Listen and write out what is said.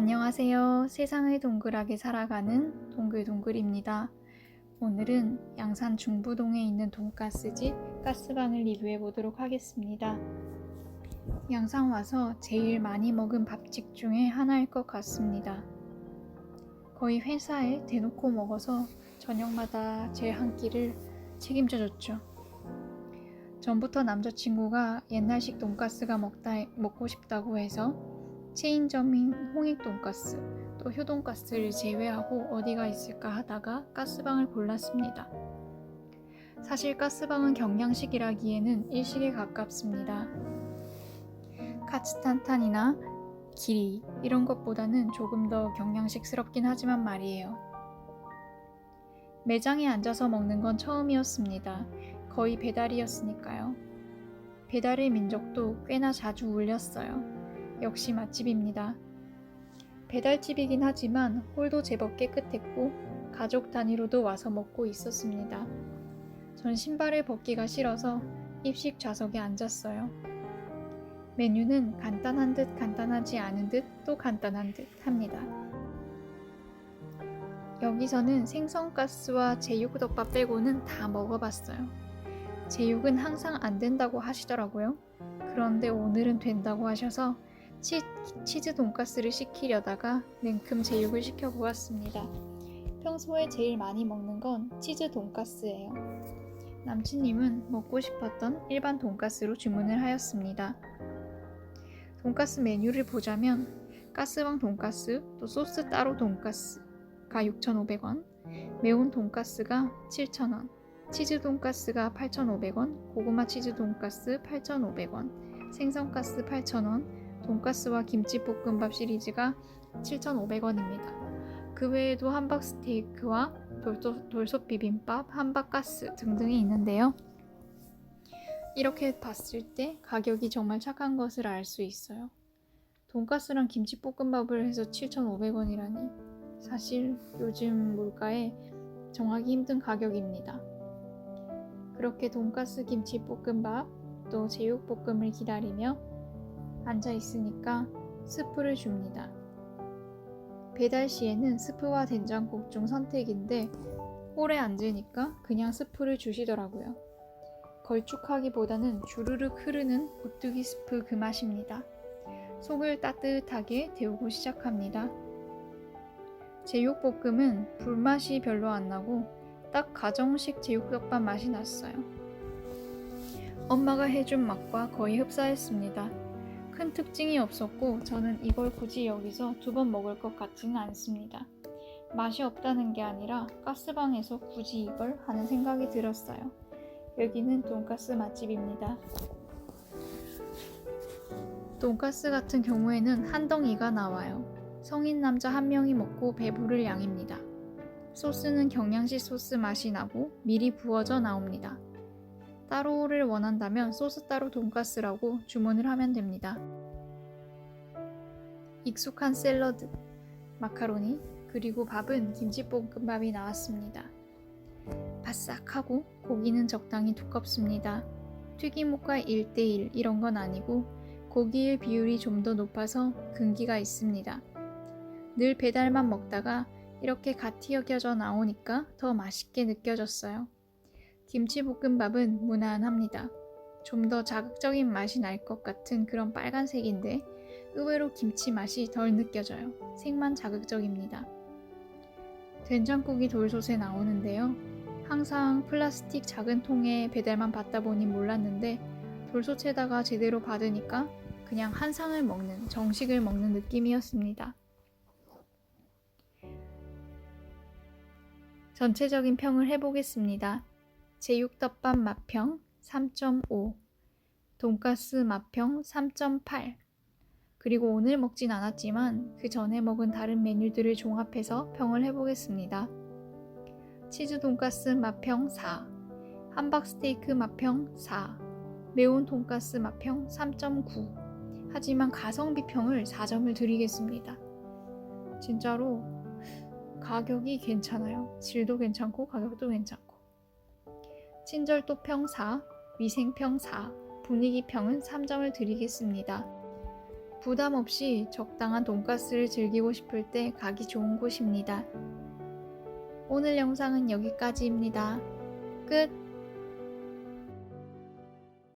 안녕하세요. 세상을 동글하게 살아가는 동글동글입니다. 오늘은 양산 중부동에 있는 돈가스집 가스방을 리뷰해 보도록 하겠습니다. 양산 와서 제일 많이 먹은 밥집 중에 하나일 것 같습니다. 거의 회사에 대놓고 먹어서 저녁마다 제 한 끼를 책임져 줬죠. 전부터 남자친구가 옛날식 돈가스가 먹다, 먹고 싶다고 해서 체인점인 홍익 돈가스, 또 효돈가스를 제외하고 어디가 있을까 하다가 가스방을 골랐습니다. 사실 가스방은 경양식이라기에는 일식에 가깝습니다. 카츠탄탄이나 기리 이런 것보다는 조금 더 경양식스럽긴 하지만 말이에요. 매장에 앉아서 먹는 건 처음이었습니다. 거의 배달이었으니까요. 배달의 민족도 꽤나 자주 울렸어요. 역시 맛집입니다. 배달집이긴 하지만 홀도 제법 깨끗했고 가족 단위로도 와서 먹고 있었습니다. 전 신발을 벗기가 싫어서 입식 좌석에 앉았어요. 메뉴는 간단한 듯 간단하지 않은 듯 또 간단한 듯 합니다. 여기서는 생선가스와 제육덮밥 빼고는 다 먹어봤어요. 제육은 항상 안 된다고 하시더라고요. 그런데 오늘은 된다고 하셔서 치, 치즈 돈가스를 시키려다가 냉큼 제육을 시켜 보았습니다. 평소에 제일 많이 먹는 건 치즈 돈가스예요. 남친님은 먹고 싶었던 일반 돈가스로 주문을 하였습니다. 돈가스 메뉴를 보자면 가스방 돈가스, 또 소스 따로 돈가스가 6,500원, 매운 돈가스가 7,000원, 치즈 돈가스가 8,500원, 고구마 치즈 돈가스 8,500원, 생선가스 8,000원, 돈가스와 김치볶음밥 시리즈가 7,500원입니다. 그 외에도 함박 스테이크와 돌솥, 돌솥 비빔밥, 함박 가스 등등이 있는데요. 이렇게 봤을 때 가격이 정말 착한 것을 알 수 있어요. 돈가스랑 김치볶음밥을 해서 7,500원이라니 사실 요즘 물가에 정하기 힘든 가격입니다. 그렇게 돈가스 김치볶음밥 또 제육볶음을 기다리며 앉아 있으니까 스프를 줍니다. 배달 시에는 스프와 된장국 중 선택인데 오래 앉으니까 그냥 스프를 주시더라고요. 걸쭉하기보다는 주르륵 흐르는 오뚜기 스프 그 맛입니다. 속을 따뜻하게 데우고 시작합니다. 제육볶음은 불맛이 별로 안 나고 딱 가정식 제육덮밥 맛이 났어요. 엄마가 해준 맛과 거의 흡사했습니다. 큰 특징이 없었고 저는 이걸 굳이 여기서 두 번 먹을 것 같지는 않습니다. 맛이 없다는 게 아니라 가스방에서 굳이 이걸 하는 생각이 들었어요. 여기는 돈가스 맛집입니다. 돈가스 같은 경우에는 한 덩이가 나와요. 성인 남자 한 명이 먹고 배부를 양입니다. 소스는 경양식 소스 맛이 나고 미리 부어져 나옵니다. 따로를 원한다면 소스 따로 돈가스라고 주문을 하면 됩니다. 익숙한 샐러드, 마카로니, 그리고 밥은 김치볶음밥이 나왔습니다. 바싹하고 고기는 적당히 두껍습니다. 튀김옷과 1대1 이런 건 아니고 고기의 비율이 좀 더 높아서 근기가 있습니다. 늘 배달만 먹다가 이렇게 갓 여겨져 나오니까 더 맛있게 느껴졌어요. 김치볶음밥은 무난합니다. 좀 더 자극적인 맛이 날 것 같은 그런 빨간색인데 의외로 김치 맛이 덜 느껴져요. 색만 자극적입니다. 된장국이 돌솥에 나오는데요. 항상 플라스틱 작은 통에 배달만 받다 보니 몰랐는데 돌솥에다가 제대로 받으니까 그냥 한 상을 먹는 정식을 먹는 느낌이었습니다. 전체적인 평을 해보겠습니다. 제육덮밥 맛평 3.5, 돈가스 맛평 3.8, 그리고 오늘 먹진 않았지만 그 전에 먹은 다른 메뉴들을 종합해서 평을 해보겠습니다. 치즈 돈가스 맛평 4, 함박 스테이크 맛평 4, 매운 돈가스 맛평 3.9. 하지만 가성비 평을 4점을 드리겠습니다. 진짜로 가격이 괜찮아요. 질도 괜찮고 가격도 괜찮고. 친절도 평 4, 위생 평 4, 분위기 평은 3점을 드리겠습니다. 부담 없이 적당한 돈가스를 즐기고 싶을 때 가기 좋은 곳입니다. 오늘 영상은 여기까지입니다. 끝!